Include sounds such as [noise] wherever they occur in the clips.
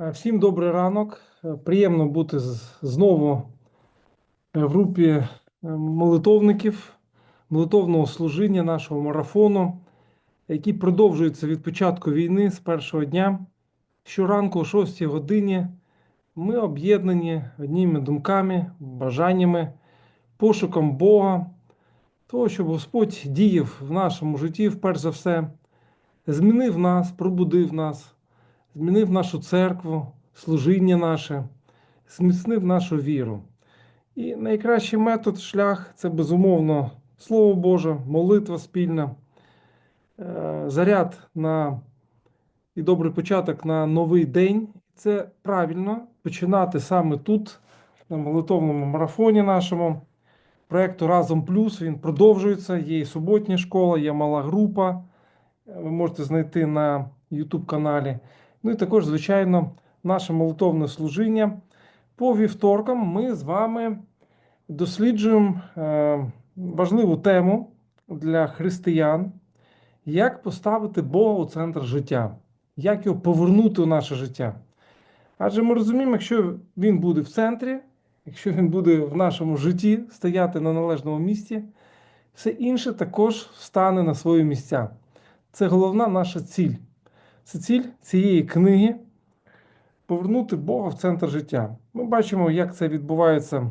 Е, Всім добрий ранок. Е, Приємно бути знову е, в групі молитовників, молитовного служіння нашого марафону, який продовжується від початку війни з першого дня. Щоранку о 6 годині ми об'єднані одніми думками, бажаннями, пошуком Бога, того, щоб Господь діяв в нашому житті, перш за все, змінив нас, пробудив нас змінив нашу церкву, служіння наше, зміцнив нашу віру. І найкращий метод, шлях це безумовно Слово Боже, молитва спільна, е, заряд на і добрий початок на новий день. Це правильно починати саме тут, на молитовному марафоні нашому. Проекту Разом Плюс він продовжується. Є і суботня школа, є мала група. Е, Ви можете знайти на YouTube каналі. Ну і також, звичайно, наше молитовне служіння. По вівторкам ми з вами досліджуємо е, важливу тему для християн, як поставити Бога у центр життя, як його повернути у наше життя. Адже ми розуміємо, якщо він буде в центрі, якщо він буде в нашому житті стояти на належному місці, все інше також встане на свої місця. Це головна наша ціль. Це ціль цієї книги повернути Бога в центр життя. Ми бачимо, як це відбувається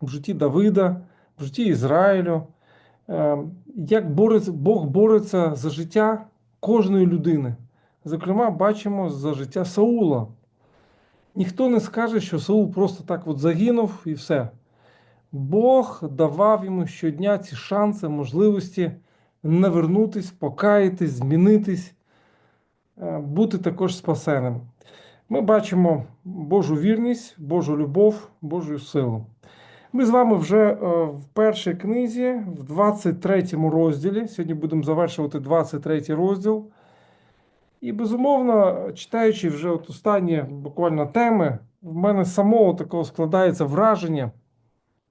в житті Давида, в житті Ізраїлю, е, як Бог бореться за життя кожної людини. Зокрема, бачимо за життя Саула. Ніхто не скаже, що Саул просто так от загинув і все. Бог давав йому щодня ці шанси, можливості навернутись, покаятись, змінитись, бути також спасеним. Ми бачимо Божу вірність, Божу любов, Божу силу. Ми з вами вже е, в першій книзі, в 23 розділі. Сьогодні будемо завершувати 23 розділ. І безумовно, читаючи вже от останні буквально теми, в мене самого такого складається враження,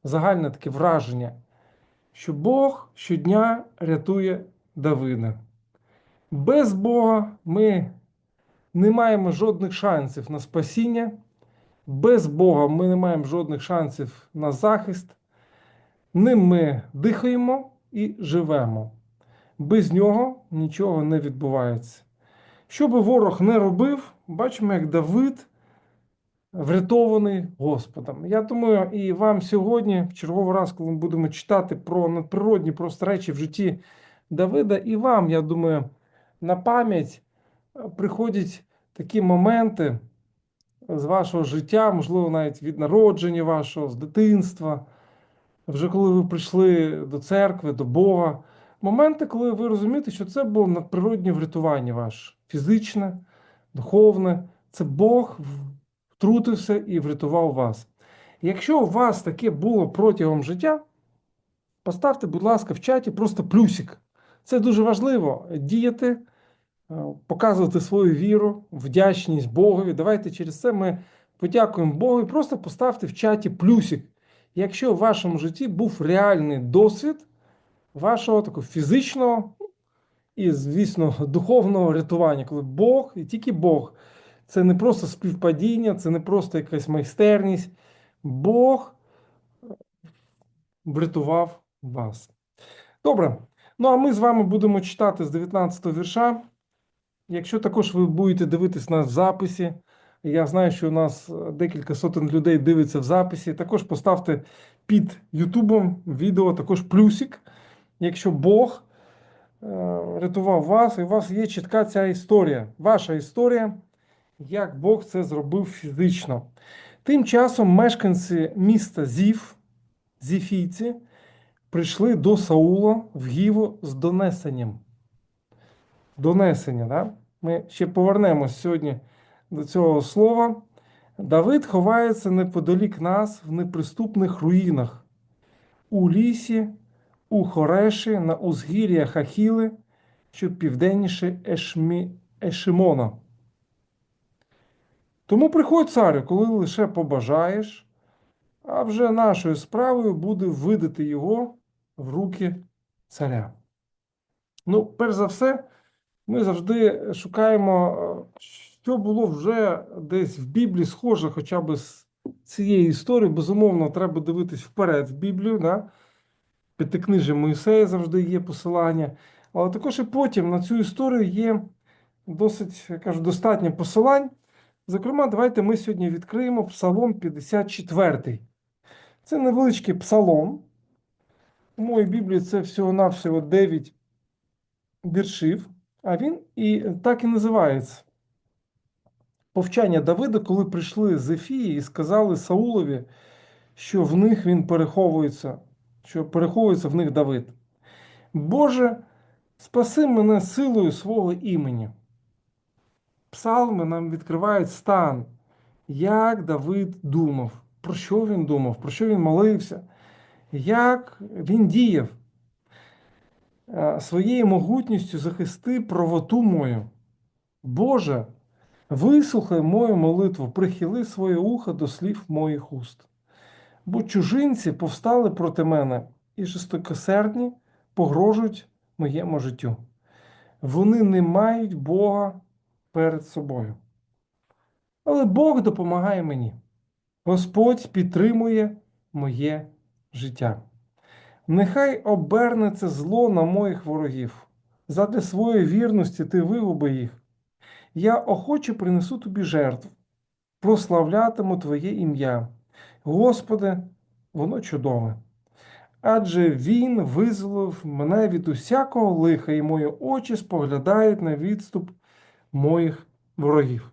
загальне таке враження, що Бог щодня рятує Давида. Без Бога ми не маємо жодних шансів на спасіння. Без Бога ми не маємо жодних шансів на захист. Ним ми дихаємо і живемо. Без нього нічого не відбувається. Що би ворог не робив, бачимо, як Давид врятований Господом. Я думаю, і вам сьогодні, в черговий раз, коли ми будемо читати про надприродні просто речі в житті Давида, і вам, я думаю, на пам'ять е, приходять такі моменти з вашого життя, можливо, навіть від народження вашого, з дитинства, вже коли ви прийшли до церкви, до Бога. Моменти, коли ви розумієте, що це було надприроднє врятування ваше фізичне, духовне. Це Бог втрутився і врятував вас. Якщо у вас таке було протягом життя, поставте, будь ласка, в чаті просто плюсик. Це дуже важливо діяти, е, показувати свою віру, вдячність Богові. Давайте через це ми подякуємо Богу і просто поставте в чаті плюсик. Якщо в вашому житті був реальний досвід вашого такого фізичного і, звісно, духовного рятування, коли Бог і тільки Бог. Це не просто співпадіння, це не просто якась майстерність. Бог врятував вас. Добре. Ну, а ми з вами будемо читати з 19 вірша. Якщо також ви будете дивитись нас в записі, я знаю, що у нас декілька сотень людей дивиться в записі. Також поставте під Ютубом відео також плюсик, якщо Бог е, рятував вас, і у вас є чітка ця історія. Ваша історія, як Бог це зробив фізично. Тим часом мешканці міста Зів, Зіфійці, прийшли до Саула в Гіву з донесенням. Донесення, да? Ми ще повернемось сьогодні до цього слова. Давид ховається неподалік нас в неприступних руїнах, у лісі, у Хореші, на узгір'ях Ахіли, що південніше Ешмі... Ешимона. Тому приходь, царю, коли лише побажаєш, а вже нашою справою буде видати його в руки царя. Ну, перш за все, ми завжди шукаємо, е, що було вже десь в Біблії схоже, хоча б з цієї історії, безумовно, треба дивитись вперед в Біблію. Да? П'ятикнижжя Моїсея завжди є посилання. Але також і потім на цю історію є досить, я кажу, достатньо посилань. Зокрема, давайте ми сьогодні відкриємо Псалом 54. Це невеличкий псалом. У моїй Біблії це всього-навсього 9 віршів, а він і так і називається. Повчання Давида, коли прийшли з Ефії і сказали Саулові, що в них він переховується, що переховується в них Давид. Боже, спаси мене силою свого імені. Псалми нам відкривають стан, як Давид думав, про що він думав, про що він молився, як він діяв. Е, Своєю могутністю захисти правоту мою. Боже, вислухай мою молитву, прихили своє ухо до слів моїх уст. Бо чужинці повстали проти мене і жорстокосердні погрожують моєму життю. Вони не мають Бога перед собою. Але Бог допомагає мені. Господь підтримує моє життя. Нехай обернеться зло на моїх ворогів. Задля своєї вірності ти вигуби їх. Я охоче принесу тобі жертву, прославлятиму Твоє ім'я. Господи, воно чудове. Адже Він визволив мене від усякого лиха, і мої очі споглядають на відступ моїх ворогів.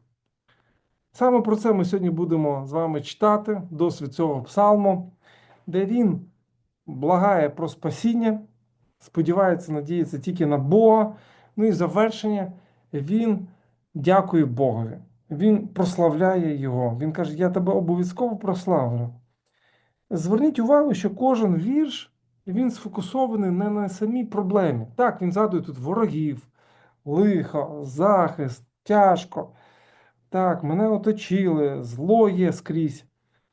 Саме про це ми сьогодні будемо з вами читати досвід цього псалму, де він благає про спасіння, сподівається, надіється тільки на Бога. Ну і завершення він дякує Богові. Він прославляє Його. Він каже: Я тебе обов'язково прославлю. Зверніть увагу, що кожен вірш він сфокусований не на самій проблемі. Так, він згадує тут ворогів, лихо, захист, тяжко. Так, мене оточили, зло є скрізь.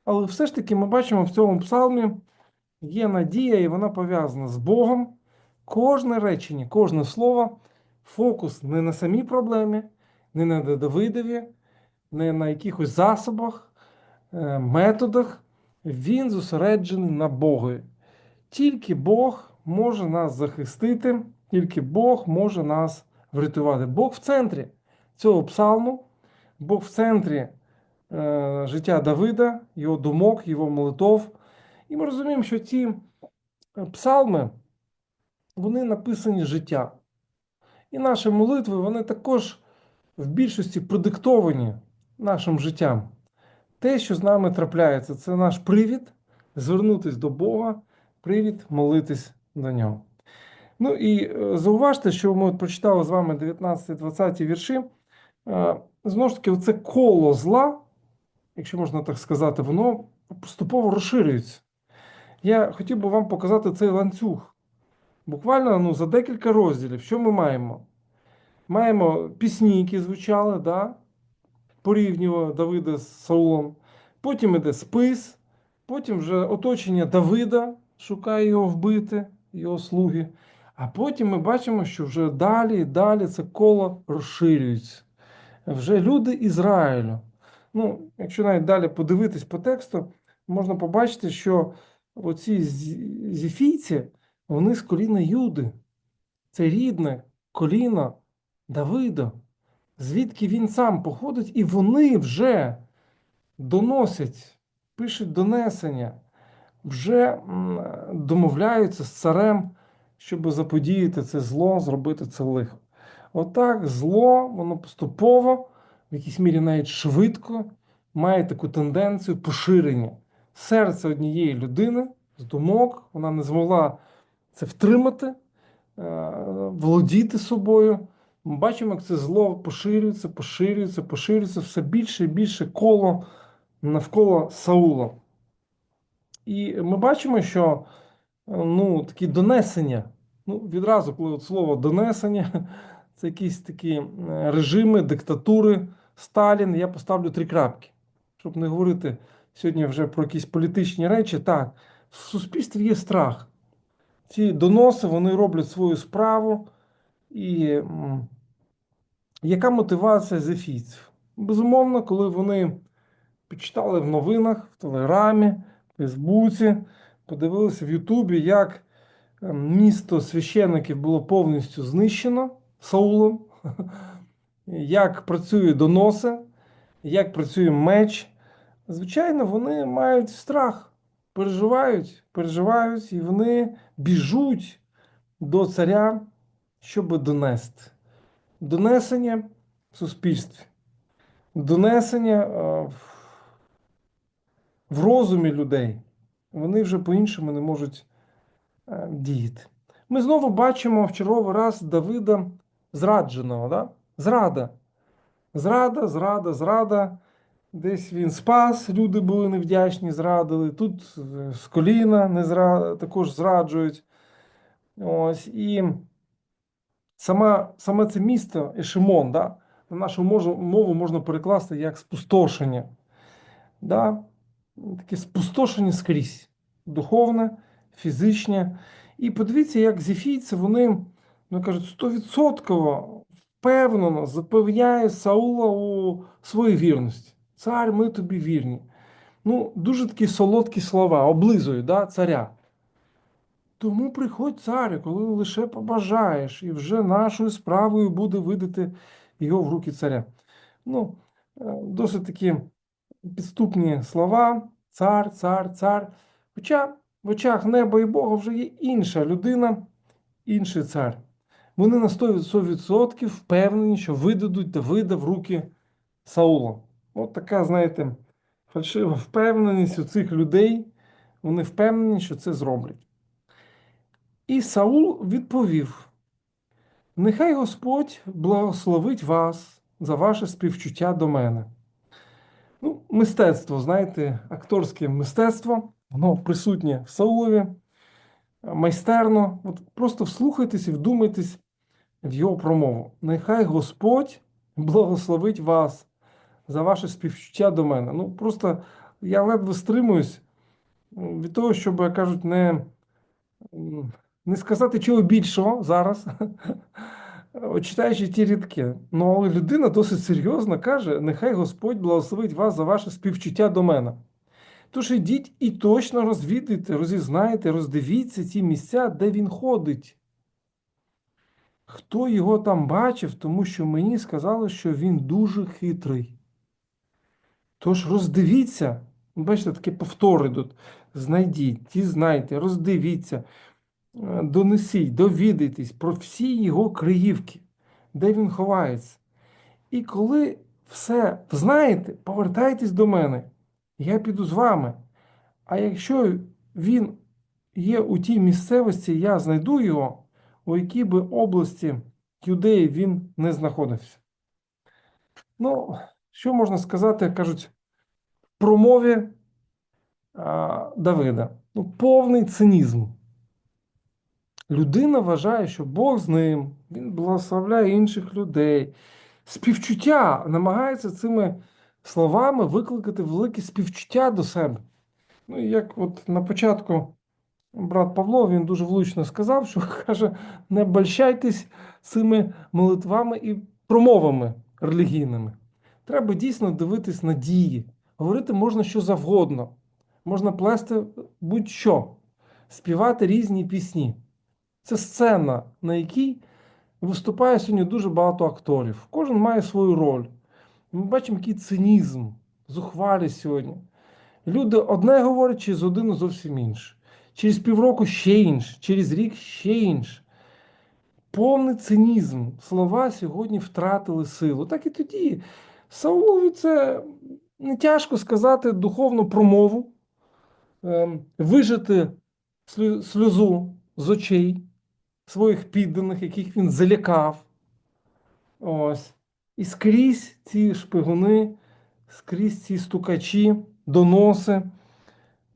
Але все ж таки ми бачимо в цьому псалмі є надія, і вона пов'язана з Богом. Кожне речення, кожне слово, фокус не на самій проблемі, не на Давидові, не на якихось засобах, е, методах. Він зосереджений на Богові. Тільки Бог може нас захистити, тільки Бог може нас врятувати. Бог в центрі цього псалму, Бог в центрі життя Давида, його думок, його молитов. І ми розуміємо, що ці псалми, вони написані життя. І наші молитви, вони також в більшості продиктовані нашим життям. Те, що з нами трапляється, це наш привід звернутися до Бога, привід молитись до нього. Ну і е, зауважте, що ми прочитали з вами 19-20 вірші. Е, Знову ж таки, це коло зла, якщо можна так сказати, воно поступово розширюється. Я хотів би вам показати цей ланцюг. Буквально ну, за декілька розділів, що ми маємо? Маємо пісні, які звучали, да? порівнював Давида з Саулом. Потім іде спис, потім вже оточення Давида шукає його вбити, його слуги. А потім ми бачимо, що вже далі і далі це коло розширюється. Вже люди Ізраїлю. Ну, Якщо навіть далі подивитись по тексту, можна побачити, що оці зіфійці, вони з коліна Юди. Це рідне коліно Давида, звідки він сам походить, і вони вже доносять, пишуть донесення, вже домовляються з царем, щоб заподіяти це зло, зробити це лихо. Отак зло, воно поступово, в якійсь мірі навіть швидко, має таку тенденцію поширення. Серце однієї людини з думок, вона не змогла це втримати, е, володіти собою. Ми бачимо, як це зло поширюється, поширюється, поширюється все більше і більше коло навколо Саула. І ми бачимо, що ну, такі донесення, ну, відразу, коли от слово донесення, це якісь такі режими, диктатури, Сталін, я поставлю три крапки. Щоб не говорити сьогодні вже про якісь політичні речі, так, в суспільстві є страх. Ці доноси вони роблять свою справу. І яка мотивація зефійців? Безумовно, коли вони почитали в новинах, в Телеграмі, в Фейсбуці, подивилися в Ютубі, як е, місто священиків було повністю знищено Саулом, [laughs] як працює доноси, як працює меч. Звичайно, вони мають страх, переживають, переживають, і вони біжуть до царя, щоб донести. Донесення в суспільстві, донесення е, в- розумі людей. Вони вже по-іншому не можуть е, діяти. Ми знову бачимо в черговий раз Давида зрадженого. Да? Зрада. Зрада, зрада, зрада. Десь він спас, люди були невдячні, зрадили. Тут е, з коліна не зра... також зраджують. Ось. І сама, саме це місто Ешимон, да? на нашу мову можна перекласти як спустошення. Да? Таке спустошення скрізь. Духовне, фізичне. І подивіться, як зефійці, вони, ну кажуть, стовідсотково впевнено запевняє Саула у своїй вірності. Цар, ми тобі вірні. Ну, дуже такі солодкі слова, облизують да, царя. Тому приходь, царю, коли лише побажаєш, і вже нашою справою буде видати його в руки царя. Ну, е, досить такі підступні слова: цар, цар, цар. Хоча в очах неба і Бога вже є інша людина, інший цар. Вони на 100% впевнені, що видадуть Давида в руки Саула. От така, знаєте, фальшива впевненість у цих людей. Вони впевнені, що це зроблять. І Саул відповів: Нехай Господь благословить вас за ваше співчуття до мене. Ну, мистецтво, знаєте, акторське мистецтво, воно присутнє в Саулові, майстерно. От просто вслухайтесь і вдумайтесь в його промову. Нехай Господь благословить вас за ваше співчуття до мене. Ну, просто я ледве стримуюсь від того, щоб, як кажуть, не, не сказати чого більшого зараз, [laughs] читаючи ті рядки. Ну, але людина досить серйозно каже: нехай Господь благословить вас за ваше співчуття до мене. Тож ідіть і точно розвідайте, розізнайте, роздивіться ті місця, де він ходить. Хто його там бачив, тому що мені сказали, що він дуже хитрий. Тож роздивіться, бачите, такі повтори тут. Знайдіть, дізнайте, роздивіться, е, донесіть, довідайтесь про всі його криївки, де він ховається. І коли все знаєте, повертайтесь до мене, я піду з вами. А якщо він є у тій місцевості, я знайду його, у якій би області юдеї він не знаходився. Ну, що можна сказати, кажуть, в промові Давида? Ну, повний цинізм. Людина вважає, що Бог з ним, він благословляє інших людей. Співчуття намагається цими словами викликати велике співчуття до себе. Ну, як от на початку брат Павло, він дуже влучно сказав, що [laughs] каже: не обольщайтесь цими молитвами і промовами релігійними. Треба дійсно дивитись на дії. Говорити можна що завгодно, можна плести будь-що, співати різні пісні. Це сцена, на якій виступає сьогодні дуже багато акторів. Кожен має свою роль. Ми бачимо, який цинізм, зухвалість сьогодні. Люди одне говорять, через годину зовсім інше. Через півроку ще інше, через рік ще інше. Повний цинізм. Слова сьогодні втратили силу. Так і тоді. Саулові це не тяжко сказати духовну промову, ем, вижити сльозу з очей своїх підданих, яких він залякав. Ось. І скрізь ці шпигуни, скрізь ці стукачі, доноси.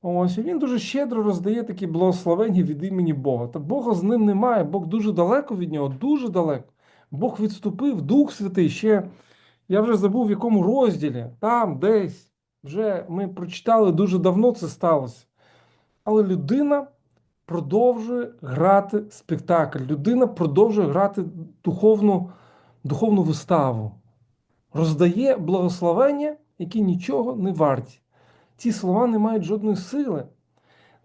Ось, і він дуже щедро роздає такі благословення від імені Бога. Та Бога з ним немає, Бог дуже далеко від нього, дуже далеко. Бог відступив, Дух Святий ще. Я вже забув в якому розділі, там, десь. Вже ми прочитали дуже давно це сталося. Але людина продовжує грати спектакль. Людина продовжує грати духовну, духовну виставу. роздає благословення, які нічого не варті. Ці слова не мають жодної сили.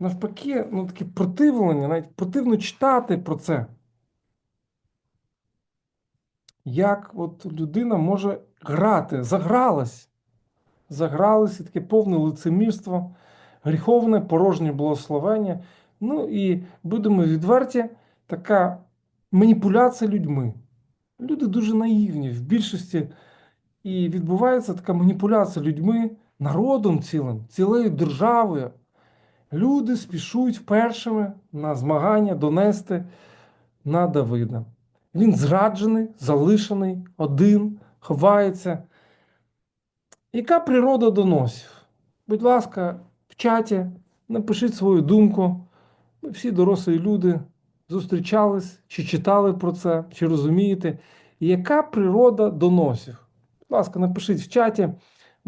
Навпаки, ну таке противлення, навіть противно читати про це. Як от людина може грати, загралась, загралась і таке повне лицемірство, гріховне, порожнє благословення. Ну і будемо відверті, така маніпуляція людьми. Люди дуже наївні в більшості. І відбувається така маніпуляція людьми, народом цілим, цілою державою. Люди спішують першими на змагання донести на Давида. Він зраджений, залишений, один, ховається. Яка природа доносів? Будь ласка, в чаті напишіть свою думку. Ми всі дорослі люди зустрічались, чи читали про це, чи розумієте, яка природа доносів? Будь ласка, напишіть в чаті.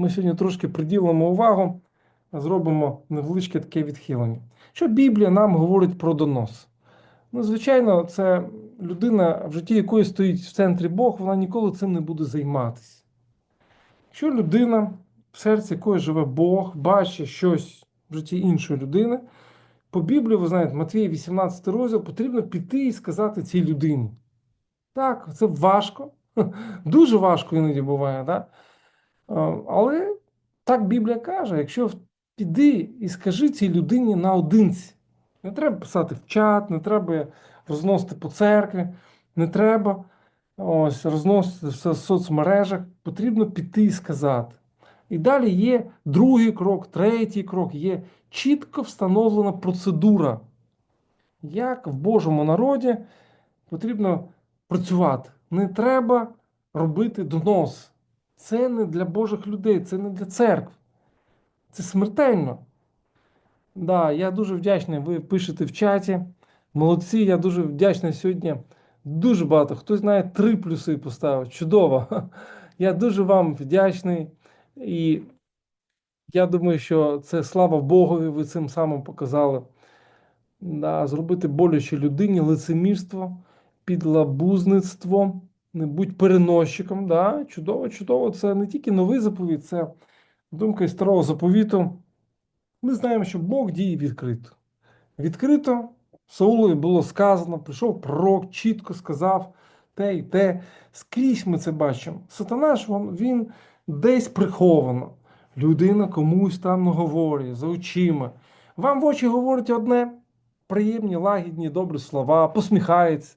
Ми сьогодні трошки приділимо увагу, зробимо невеличке таке відхилення. Що Біблія нам говорить про донос? Ну, звичайно, це людина, в житті якої стоїть в центрі Бог, вона ніколи цим не буде займатися. Якщо людина, в серці якої живе Бог, бачить щось в житті іншої людини, по Біблії, ви знаєте, Матвій 18 розділ, потрібно піти і сказати цій людині. Так, це важко, [laughs] дуже важко іноді буває, да? Але так Біблія каже: якщо піди і скажи цій людині наодинці, не треба писати в чат, не треба розносити по церкві, не треба ось, розносити в соцмережах. Потрібно піти і сказати. І далі є другий крок, третій крок, є чітко встановлена процедура, як в Божому народі потрібно працювати. Не треба робити донос. Це не для Божих людей, це не для церкви. Це смертельно. Да, я дуже вдячний, ви пишете в чаті. Молодці, я дуже вдячний сьогодні. Дуже багато. Хтось знає три плюси поставив. Чудово. [laughs] Я дуже вам вдячний. І я думаю, що це слава Богові, ви цим самим показали. Да, Зробити боляче людині, лицемірство, підлабузництво, не будь переносчиком. Да? Чудово, чудово. Це не тільки новий заповіт, це думка із старого заповіту. Ми знаємо, що Бог діє відкрито. Відкрито Саулові було сказано, прийшов пророк, чітко сказав те і те. Скрізь ми це бачимо. Сатана ж він десь приховано. Людина комусь там наговорює за очима. Вам в очі говорить одне приємні, лагідні, добрі слова, посміхається.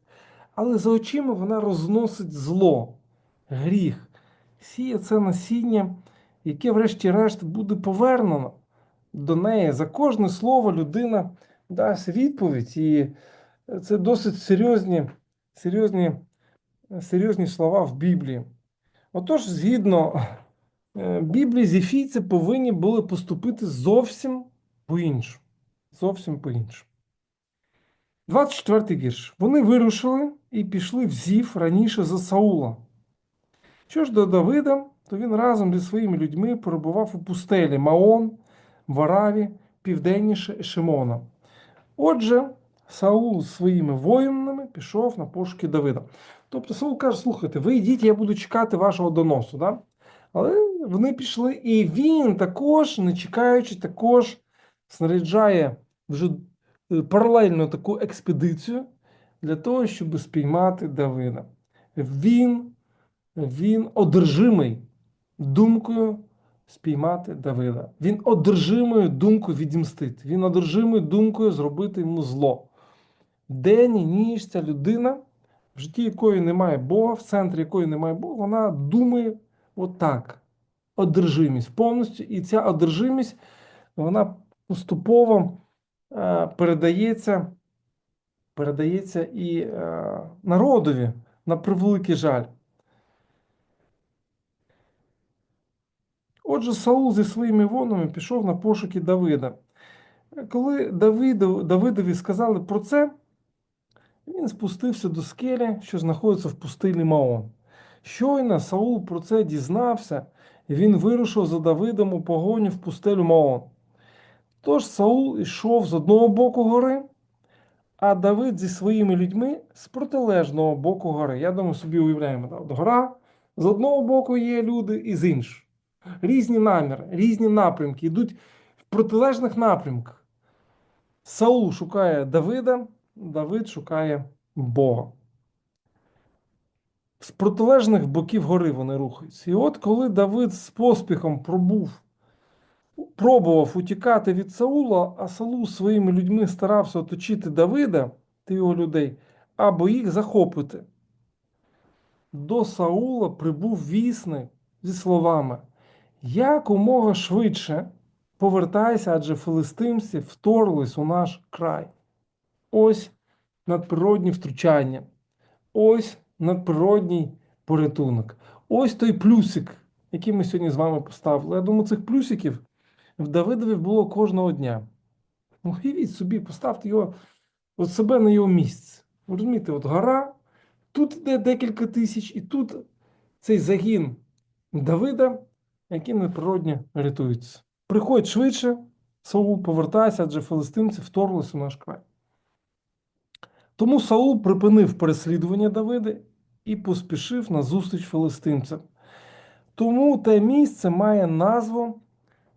Але за очима вона розносить зло, гріх, сіє це насіння, яке, врешті-решт, буде повернено до неї. За кожне слово людина дасть відповідь. І це досить серйозні, серйозні, серйозні слова в Біблії. Отож, згідно е, Біблії, зіфійці повинні були поступити зовсім по-іншому. Зовсім по-іншому. 24 вірш. Вони вирушили і пішли в Зів раніше за Саула. Що ж до Давида, то він разом зі своїми людьми перебував у пустелі Маон, Вараві, південніше Шимона. Отже, Саул з своїми воїнами пішов на пошуки Давида. Тобто Саул каже: слухайте, ви йдіть, я буду чекати вашого доносу. Да? Але вони пішли, і він також, не чекаючи, також снаряджає вже е, паралельно таку експедицію для того, щоб спіймати Давида. Він, Він одержимий думкою спіймати Давида. Він одержимою думкою відімстити. Він одержимою думкою зробити йому зло. День і ніч ця людина, в житті якої немає Бога, в центрі якої немає Бога, вона думає отак. Одержимість повністю. І ця одержимість вона поступово е, передається передається і е, народові на превеликий жаль. Отже, Саул зі своїми вонами пішов на пошуки Давида. Коли Давиду, Давидові сказали про це, він спустився до скелі, що знаходиться в пустилі Маон. Щойно Саул про це дізнався, і він вирушив за Давидом у погоню в пустелю Маон. Тож Саул йшов з одного боку гори, а Давид зі своїми людьми з протилежного боку гори. Я думаю, собі уявляємо, гора, З одного боку є люди і з іншого. Різні наміри, різні напрямки йдуть в протилежних напрямках. Саул шукає Давида, Давид шукає Бога. З протилежних боків гори вони рухаються. І от коли Давид з поспіхом пробув, пробував утікати від Саула, а Саул своїми людьми старався оточити Давида та його людей, або їх захопити. До Саула прибув вісник зі словами: якомога швидше повертайся, адже филистимці вторглись у наш край. Ось надприродні втручання. Ось надприродній порятунок. Ось той плюсик, який ми сьогодні з вами поставили. Я думаю, цих плюсиків в Давидові було кожного дня. Ну, Уявіть собі, поставте його от себе на його місце. Ви Розумієте, от гора, тут йде декілька тисяч, і тут цей загін Давида, який неприродні рятується. Приходь швидше, Саул, повертайся, адже филистимці вторглися у наш край. Тому Саул припинив переслідування Давида і поспішив на зустріч филистимцям. Тому те місце має назву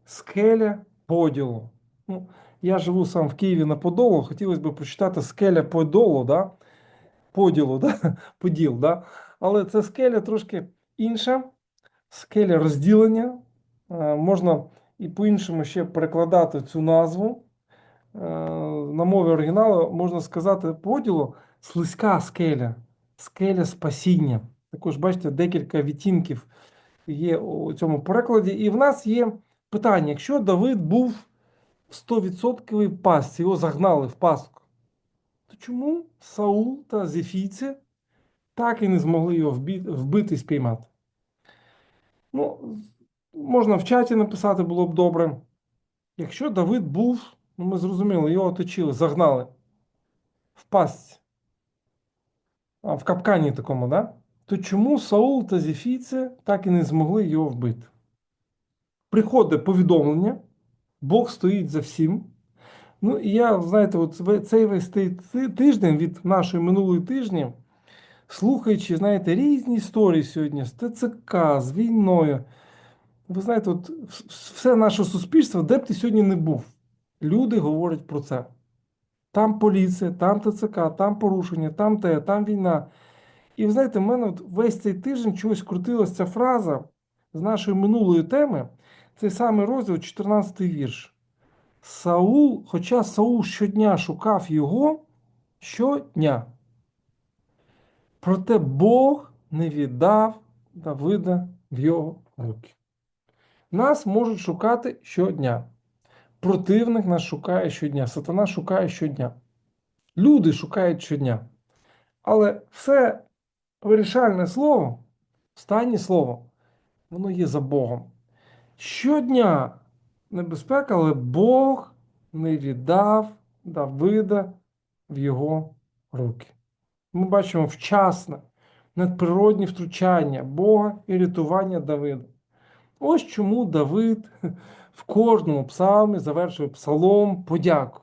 Скеля Поділу. Ну, я живу сам в Києві на Подолу, хотілося б прочитати скеля Подолу, да? Поділу, да? [laughs] Поділ, да? але це скеля трошки інша, скеля розділення. Е, Можна і по-іншому ще перекладати цю назву. Е, На мові оригіналу можна сказати поділу слизька скеля, скеля спасіння. Також, бачите, декілька відтінків є у цьому перекладі. І в нас є питання: якщо Давид був в 100% пастці, його загнали в пастку, то чому Саул та Зефійці так і не змогли його вбити, і спіймати? Ну, можна в чаті написати, було б добре. Якщо Давид був, ну ми зрозуміли, його оточили, загнали в пастці, в капкані такому, да? то чому Саул та Зефійці так і не змогли його вбити? Приходить повідомлення, Бог стоїть за всім. Ну, і я, знаєте, от цей весь ти- ти- тиждень від нашої минулої тижні, слухаючи, знаєте, різні історії сьогодні з ТЦК, з війною. Ви знаєте, от все наше суспільство, де б ти сьогодні не був, люди говорять про це. Там поліція, там ТЦК, там порушення, там те, там війна. І ви знаєте, в мене от весь цей тиждень чогось крутилася ця фраза з нашої минулої теми. Цей самий розділ, 14 вірш. Саул, хоча Саул щодня шукав його щодня. Проте Бог не віддав Давида в його руки. Нас можуть шукати щодня. Противник нас шукає щодня. Сатана шукає щодня. Люди шукають щодня. Але все вирішальне слово, останнє слово, воно є за Богом. Щодня небезпека, але Бог не віддав Давида в його руки. Ми бачимо вчасне, надприродні втручання Бога і рятування Давида. Ось чому Давид в кожному псалмі завершує псалом подяку,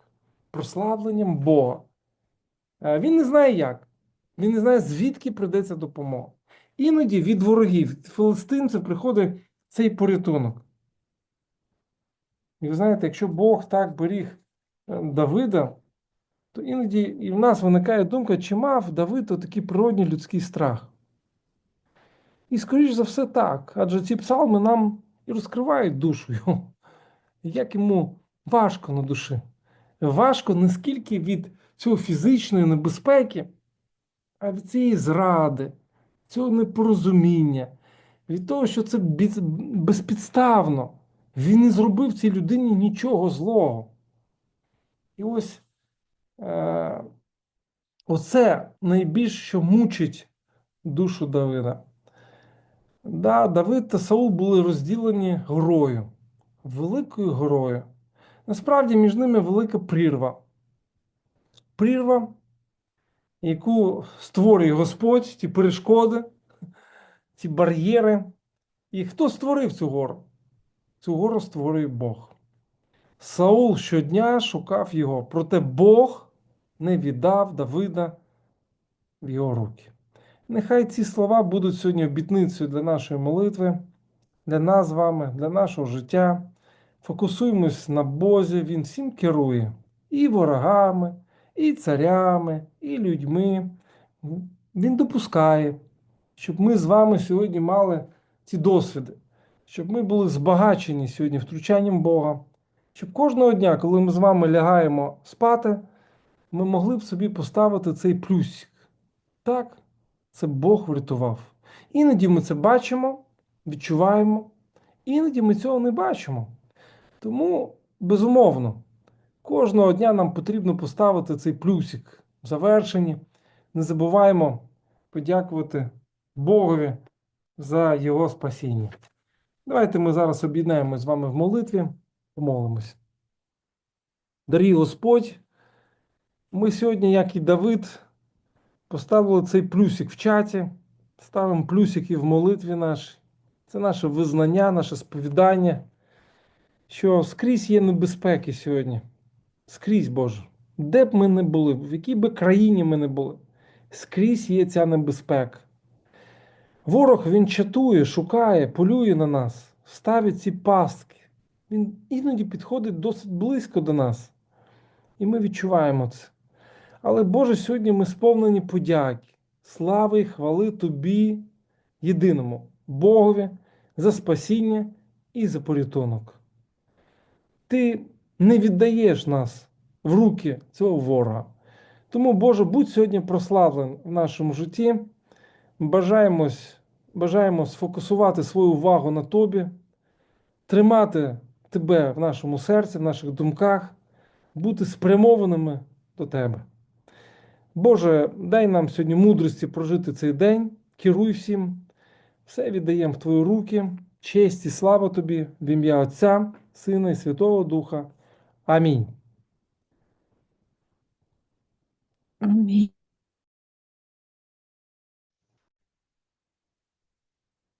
прославленням Бога. Е, Він не знає як, він не знає, звідки прийдеться допомога. Іноді від ворогів, від филистимців приходить цей порятунок. І ви знаєте, якщо Бог так беріг е, Давида, то іноді і в нас виникає думка, чи мав Давид такий природній людський страх. І, скоріш за все, так. Адже ці псалми нам і розкривають душу його. Як йому важко на душі. Важко не скільки від цього фізичної небезпеки, а від цієї зради, цього непорозуміння, від того, що це безпідставно. Він не зробив цій людині нічого злого. І ось е, оце найбільше, що мучить душу Давида. Да, Давид та Саул були розділені горою, великою горою. Насправді між ними велика прірва. Прірва, яку створює Господь, ті перешкоди, ці бар'єри. І хто створив цю гору? Цю гору створює Бог. Саул щодня шукав його, проте Бог не віддав Давида в його руки. Нехай ці слова будуть сьогодні обітницею для нашої молитви, для нас з вами, для нашого життя. Фокусуємось на Бозі, Він всім керує і ворогами, і царями, і людьми. Він допускає, щоб ми з вами сьогодні мали ці досвіди, щоб ми були збагачені сьогодні втручанням Бога, щоб кожного дня, коли ми з вами лягаємо спати, ми могли б собі поставити цей плюсик. Так, це Бог врятував. Іноді ми це бачимо, відчуваємо, іноді ми цього не бачимо. Тому, безумовно, кожного дня нам потрібно поставити цей плюсик в завершенні. Не забуваємо подякувати Богові за Його спасіння. Давайте ми зараз об'єднаємось з вами в молитві, помолимось. Дорогий Господь, ми сьогодні, як і Давид, поставили цей плюсик в чаті, ставимо плюсики в молитві нашій. Це наше визнання, наше сповідання, що скрізь є небезпеки сьогодні. Скрізь, Боже. Де б ми не були, в якій би країні ми не були, скрізь є ця небезпека. Ворог він чатує, шукає, полює на нас, ставить ці пастки. Він іноді підходить досить близько до нас. І ми відчуваємо це. Але Боже, сьогодні ми сповнені подяки, слави і хвали Тобі, єдиному Богові, за спасіння і за порятунок. Ти не віддаєш нас в руки цього ворога. Тому, Боже, будь сьогодні прославлен в нашому житті. Бажаємось, бажаємо сфокусувати свою увагу на Тобі, тримати Тебе в нашому серці, в наших думках, бути спрямованими до Тебе. Боже, дай нам сьогодні мудрості прожити цей день, керуй всім, все віддаємо в Твої руки, честь і слава Тобі в ім'я Отця, Сина і Святого Духа. Амінь. Амінь.